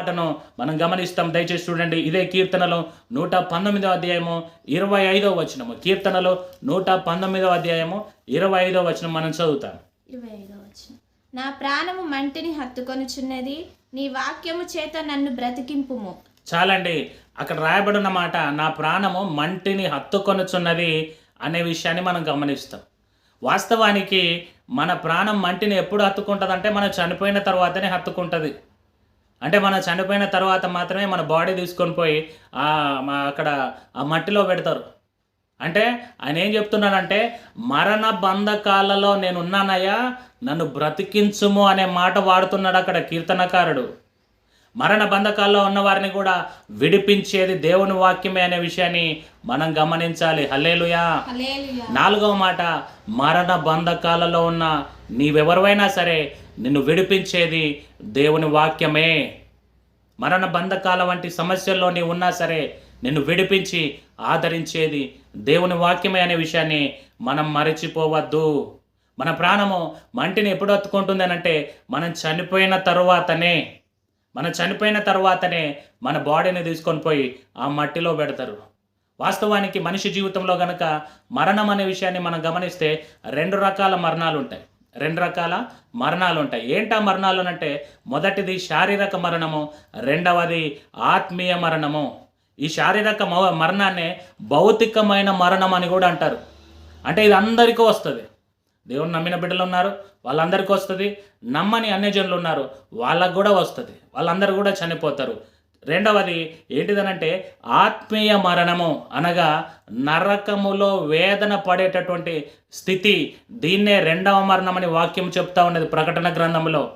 మాటను మనం గమనిస్తాం. దయచేసి చూడండి ఇదే కీర్తనలో నూట పంతొమ్మిదవ అధ్యాయము ఇరవై ఐదవ వచనము. కీర్తనలో నూట పంతొమ్మిదవ అధ్యాయము ఇరవై ఐదవ వచనం మనం చదువుతాం. ఇరవై ఐదో వచనం. నా ప్రాణము మంటిని హత్తుకొనుచున్నది నీ వాక్యము చేత నన్ను బ్రతికింపుము. చాలండి అక్కడ రాయబడిన మాట నా ప్రాణము మంటిని హత్తుకొనుచున్నది అనే విషయాన్ని మనం గమనిస్తాం. వాస్తవానికి మన ప్రాణం మంటిని ఎప్పుడు హత్తుకుంటుంది అంటే మనం చనిపోయిన తర్వాతనే హత్తుకుంటుంది. అంటే మనం చనిపోయిన తర్వాత మాత్రమే మన బాడీ తీసుకొని పోయి అక్కడ ఆ మట్టిలో పెడతారు. అంటే ఆయన ఏం చెప్తున్నాడంటే మరణ బంధకాలలో నేను ఉన్నానయ్యా నన్ను బ్రతికించుము అనే మాట వాడుతున్నాడు అక్కడ కీర్తనకారుడు. మరణ బంధకాల్లో ఉన్న వారిని కూడా విడిపించేది దేవుని వాక్యమే అనే విషయాన్ని మనం గమనించాలి. హల్లెలూయా. నాలుగవ మాట మరణ బంధకాలలో ఉన్న నీవెవరివైనా సరే నిన్ను విడిపించేది దేవుని వాక్యమే. మరణ బంధకాల వంటి సమస్యల్లో ఉన్నా సరే నిన్ను విడిపించి ఆదరించేది దేవుని వాక్యమే అనే విషయాన్ని మనం మరచిపోవద్దు. మన ప్రాణము మంటిని ఎప్పుడు అత్తుకుంటుంది అంటే మనం చనిపోయిన తరువాతనే. మనం చనిపోయిన తర్వాతనే మన బాడీని తీసుకొని పోయి ఆ మట్టిలో పెడతారు. వాస్తవానికి మనిషి జీవితంలో గనక మరణం అనే విషయాన్ని మనం గమనిస్తే రెండు రకాల మరణాలు ఉంటాయి రెండు రకాల మరణాలు ఉంటాయి ఏంటా మరణాలు అంటే మొదటిది శారీరక మరణము రెండవది ఆత్మీయ మరణము. ఈ శారీరక మరణాన్ని మరణాన్నే భౌతికమైన మరణం అని కూడా అంటారు. అంటే ఇది అందరికీ వస్తుంది. దేవుని నమ్మిన బిడ్డలు ఉన్నారు వాళ్ళందరికీ వస్తుంది. నమ్మని అన్యజనులు ఉన్నారు వాళ్ళకు కూడా వస్తుంది. వాళ్ళందరూ కూడా చనిపోతారు. రెండవది ఏంటిదనంటే ఆత్మీయ మరణము అనగా నరకములో వేదన పడేటటువంటి స్థితి. దీన్నే రెండవ మరణం అని వాక్యం చెప్తా ఉన్నది ప్రకటన గ్రంథంలో.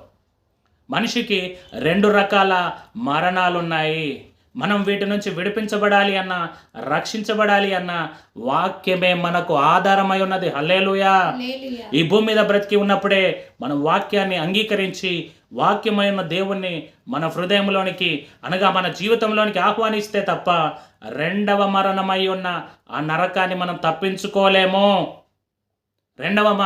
మనిషికి రెండు రకాల మరణాలు ఉన్నాయి మనం వీటి నుంచి విడిపించబడాలి అన్న రక్షించబడాలి అన్న వాక్యమే మనకు ఆధారమై ఉన్నది. హల్లేలుయా. ఈ భూమి మీద బ్రతికి ఉన్నప్పుడే మన వాక్యాన్ని అంగీకరించి వాక్యమైన దేవుణ్ణి మన హృదయంలోనికి అనగా మన జీవితంలోనికి ఆహ్వానిస్తే తప్ప రెండవ మరణమై ఉన్న ఆ నరకాన్ని మనం తప్పించుకోలేము. రెండవ మ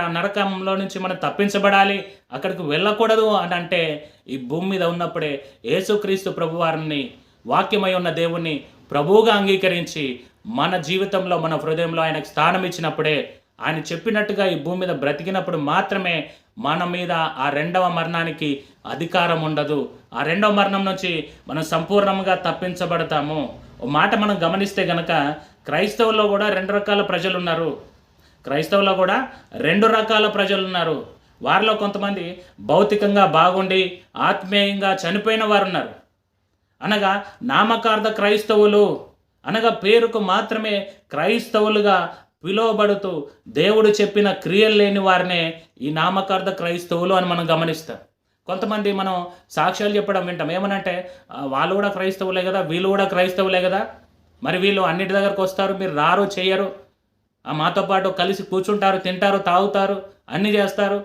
ఆ నరకంలో నుంచి మనం తప్పించబడాలి అక్కడికి వెళ్ళకూడదు అని అంటే ఈ భూమి మీద ఉన్నప్పుడే యేసుక్రీస్తు ప్రభువారిని వాక్యమై ఉన్న దేవుణ్ణి ప్రభువుగా అంగీకరించి మన జీవితంలో మన హృదయంలో ఆయనకు స్థానం ఇచ్చినప్పుడే ఆయన చెప్పినట్టుగా ఈ భూమి మీద బ్రతికినప్పుడు మాత్రమే మన మీద ఆ రెండవ మరణానికి అధికారం ఉండదు. ఆ రెండవ మరణం నుంచి మనం సంపూర్ణంగా తప్పించబడతాము. ఓ మాట మనం గమనిస్తే గనక క్రైస్తవుల్లో కూడా రెండు రకాల ప్రజలు ఉన్నారు క్రైస్తవులో కూడా రెండు రకాల ప్రజలు ఉన్నారు. వారిలో కొంతమంది భౌతికంగా బాగుండి ఆత్మీయంగా చనిపోయిన వారు ఉన్నారు అనగా నామకార్థ క్రైస్తవులు అనగా పేరుకు మాత్రమే క్రైస్తవులుగా పిలువబడుతూ దేవుడు చెప్పిన క్రియలు లేని వారినే ఈ నామకార్థ క్రైస్తవులు అని మనం గమనిస్తాం. కొంతమంది మనం సాక్ష్యాలు చెప్పడం వింటాం. ఏమనంటే వాళ్ళు కూడా క్రైస్తవులే కదా వీళ్ళు కూడా క్రైస్తవులే కదా. మరి వీళ్ళు అన్నిటి దగ్గరకు వస్తారు మీరు రారు చేయరు. మాతో పాటు కలిసి కూర్చుంటారు తింటారు తాగుతారు అన్నీ చేస్తారు.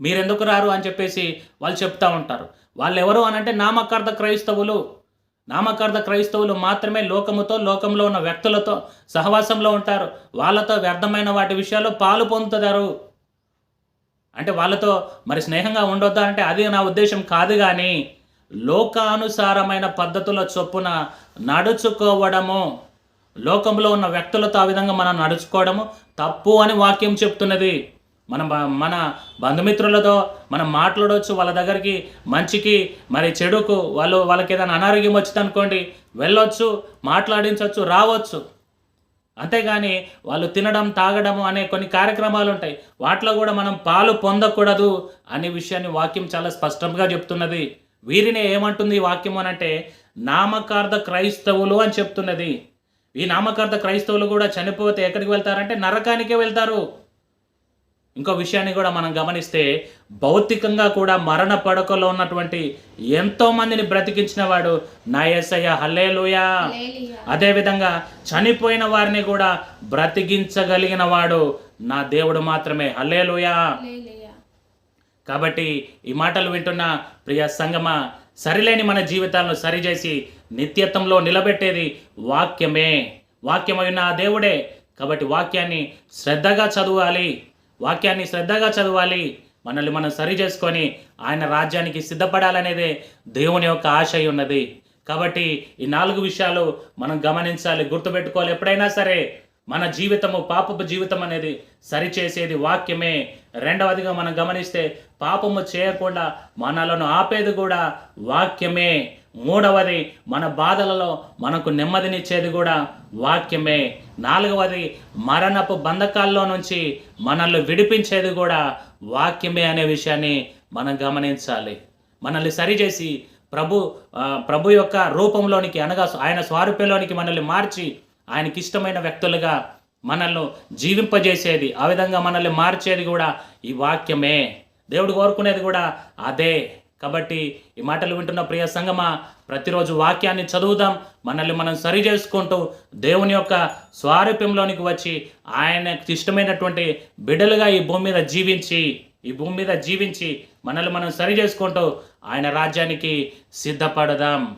మీరెందుకు రారు అని చెప్పేసి వాళ్ళు చెప్తూ ఉంటారు. వాళ్ళు ఎవరు అని అంటే నామకార్థ క్రైస్తవులు. నామకార్థ క్రైస్తవులు మాత్రమే లోకముతో లోకంలో ఉన్న వ్యక్తులతో సహవాసంలో ఉంటారు. వాళ్ళతో వ్యర్థమైన వాటి విషయాల్లో పాలు పొందుతారు. అంటే వాళ్ళతో మరి స్నేహంగా ఉండొద్దా అంటే అది నా ఉద్దేశం కాదు కానీ లోకానుసారమైన పద్ధతుల చొప్పున నడుచుకోవడము. లోకంలో ఉన్న వ్యక్తులతో ఆ విధంగా మనం నడుచుకోవడము తప్పు అని వాక్యం చెప్తున్నది. మన మన బంధుమిత్రులతో మనం మాట్లాడవచ్చు వాళ్ళ దగ్గరికి మంచికి మరి చెడుకు వాళ్ళు వాళ్ళకి ఏదైనా అనారోగ్యం వచ్చింది అనుకోండి వెళ్ళొచ్చు మాట్లాడించవచ్చు రావచ్చు. అంతేగాని వాళ్ళు తినడం తాగడం అనే కొన్ని కార్యక్రమాలు ఉంటాయి. వాటిలో కూడా మనం పాలు పొందకూడదు అనే విషయాన్ని వాక్యం చాలా స్పష్టంగా చెప్తున్నది. వీరిని ఏమంటుంది ఈ వాక్యం అని అంటే నామకార్థ క్రైస్తవులు అని చెప్తున్నది. ఈ నామకార్థ క్రైస్తవులు కూడా చనిపోతే ఎక్కడికి వెళ్తారంటే నరకానికే వెళ్తారు. ఇంకో విషయాన్ని కూడా మనం గమనిస్తే భౌతికంగా కూడా మరణ పడకలో ఉన్నటువంటి ఎంతో మందిని బ్రతికించిన వాడు నా ఎస్ఐయ హల్లేలుయా. అదేవిధంగా చనిపోయిన వారిని కూడా బ్రతికించగలిగిన వాడు నా దేవుడు మాత్రమే. హల్లెలూయా. కాబట్టి ఈ మాటలు వింటున్న ప్రియ సంగమ సరిలేని మన జీవితాలను సరిచేసి నిత్యత్వంలో నిలబెట్టేది వాక్యమే. వాక్యమైన ఆ దేవుడే. కాబట్టి వాక్యాన్ని శ్రద్ధగా చదవాలి. వాక్యాన్ని శ్రద్ధగా చదవాలి. మనల్ని మనం సరి చేసుకొని ఆయన రాజ్యానికి సిద్ధపడాలనేదే దేవుని యొక్క ఆశ ఉన్నది. కాబట్టి ఈ నాలుగు విషయాలు మనం గమనించాలి గుర్తుపెట్టుకోవాలి ఎప్పుడైనా సరే. మన జీవితము పాపపు జీవితం అనేది సరిచేసేది వాక్యమే. రెండవదిగా మనం గమనిస్తే పాపము చేయకుండా మనలను ఆపేది కూడా వాక్యమే. మూడవది మన బాధలలో మనకు నెమ్మదినిచ్చేది కూడా వాక్యమే. నాలుగవది మరణపు బంధకాల్లో నుంచి మనల్ని విడిపించేది కూడా వాక్యమే అనే విషయాన్ని మనం గమనించాలి. మనల్ని సరిచేసి ప్రభు ప్రభు యొక్క రూపంలోనికి అనగా ఆయన స్వారూప్యంలోనికి మనల్ని మార్చి ఆయనకి ఇష్టమైన వ్యక్తులుగా మనల్ని జీవింపజేసేది ఆ విధంగా మనల్ని మార్చేది కూడా ఈ వాక్యమే. దేవుడు కోరుకునేది కూడా అదే. కాబట్టి ఈ మాటలు వింటున్న ప్రియ సంగమా ప్రతిరోజు వాక్యాన్ని చదువుదాం. మనల్ని మనం సరి చేసుకుంటూ దేవుని యొక్క స్వారూప్యంలోనికి వచ్చి ఆయనకి ఇష్టమైనటువంటి బిడ్డలుగా ఈ భూమి మీద జీవించి ఈ భూమి మీద జీవించి మనల్ని మనం సరి చేసుకుంటూ ఆయన రాజ్యానికి సిద్ధపడదాం.